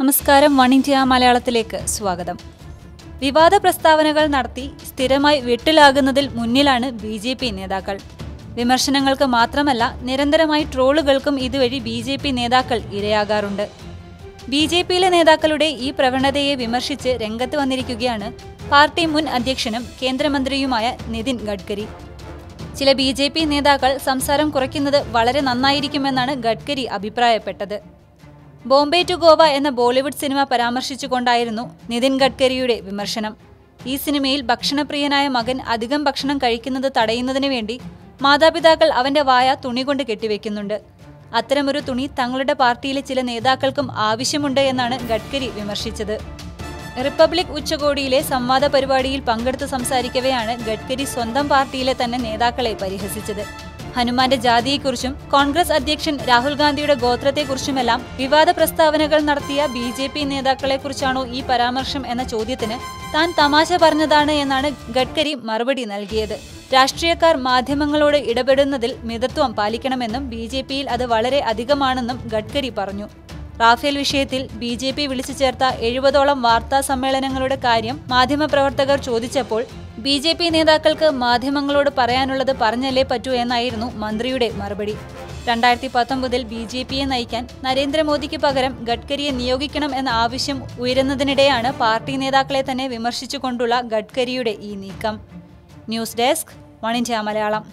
നമസ്കാരം one India മലയാളത്തിലേക്ക് സ്വാഗതം. വിവാദ പ്രസ്താവനകൾ നടത്തി സ്ഥിരമായി വെട്ടിലാകുന്നതിൽ മുന്നിലാണ് ബി ജെ പി നേതാക്കൾ. വിമർശനങ്ങൾക്ക് മാത്രമല്ല നിരന്തരമായി ട്രോളുകൾക്കും ഇതുവഴി ബി ജെ പി നേതാക്കൾ ഇരയാകാറുണ്ട്. ബി ജെ പിയിലെ നേതാക്കളുടെ ഈ പ്രവണതയെ വിമർശിച്ച് രംഗത്ത് വന്നിരിക്കുകയാണ് പാർട്ടി മുൻ അധ്യക്ഷനും കേന്ദ്രമന്ത്രിയുമായ നിതിൻ ഗഡ്കരി. ചില ബി നേതാക്കൾ സംസാരം കുറയ്ക്കുന്നത് വളരെ നന്നായിരിക്കുമെന്നാണ് ഗഡ്കരി അഭിപ്രായപ്പെട്ടത്. ബോംബെ ടു ഗോവ എന്ന ബോളിവുഡ് സിനിമ പരാമർശിച്ചുകൊണ്ടായിരുന്നു നിതിൻ ഗഡ്കരിയുടെ വിമർശനം. ഈ സിനിമയിൽ ഭക്ഷണപ്രിയനായ മകൻ അധികം ഭക്ഷണം കഴിക്കുന്നത് തടയുന്നതിന് വേണ്ടി മാതാപിതാക്കൾ അവന്റെ വായ തുണി കൊണ്ട് കെട്ടിവെക്കുന്നുണ്ട്. അത്തരമൊരു തുണി തങ്ങളുടെ പാർട്ടിയിലെ ചില നേതാക്കൾക്കും ആവശ്യമുണ്ട് എന്നാണ് ഗഡ്കരി വിമർശിച്ചത്. റിപ്പബ്ലിക് ഉച്ചകോടിയിലെ സംവാദ പരിപാടിയിൽ പങ്കെടുത്ത് സംസാരിക്കവെയാണ് ഗഡ്കരി സ്വന്തം പാർട്ടിയിലെ തന്നെ നേതാക്കളെ പരിഹസിച്ചത്. ഹനുമാന്റെ ജാതിയെക്കുറിച്ചും കോൺഗ്രസ് അധ്യക്ഷൻ രാഹുൽ ഗാന്ധിയുടെ ഗോത്രത്തെക്കുറിച്ചുമെല്ലാം വിവാദ പ്രസ്താവനകൾ നടത്തിയ ബി ജെ പി നേതാക്കളെക്കുറിച്ചാണോ ഈ പരാമർശം എന്ന ചോദ്യത്തിന് താൻ തമാശ പറഞ്ഞതാണ് എന്നാണ് ഗഡ്കരി മറുപടി നൽകിയത്. രാഷ്ട്രീയക്കാർ മാധ്യമങ്ങളോട് ഇടപെടുന്നതിൽ മിതത്വം പാലിക്കണമെന്നും ബി ജെ പിയിൽ അത് വളരെ അധികമാണെന്നും ഗഡ്കരി പറഞ്ഞു. റാഫേൽ വിഷയത്തിൽ ബി ജെ പി വിളിച്ചു ചേർത്ത എഴുപതോളം വാർത്താ സമ്മേളനങ്ങളുടെ കാര്യം മാധ്യമപ്രവർത്തകർ ചോദിച്ചപ്പോൾ ബി ജെ പി നേതാക്കൾക്ക് മാധ്യമങ്ങളോട് പറയാനുള്ളത് പറഞ്ഞല്ലേ പറ്റൂ എന്നായിരുന്നു മന്ത്രിയുടെ മറുപടി. രണ്ടായിരത്തി പത്തൊമ്പതിൽ ബി ജെ പിയെ നയിക്കാൻ നരേന്ദ്രമോദിക്ക് പകരം ഗഡ്കരിയെ നിയോഗിക്കണം എന്ന ആവശ്യം ഉയരുന്നതിനിടെയാണ് പാർട്ടി നേതാക്കളെ തന്നെ വിമർശിച്ചുകൊണ്ടുള്ള ഗഡ്കരിയുടെ ഈ നീക്കം. News desk one India Malayalam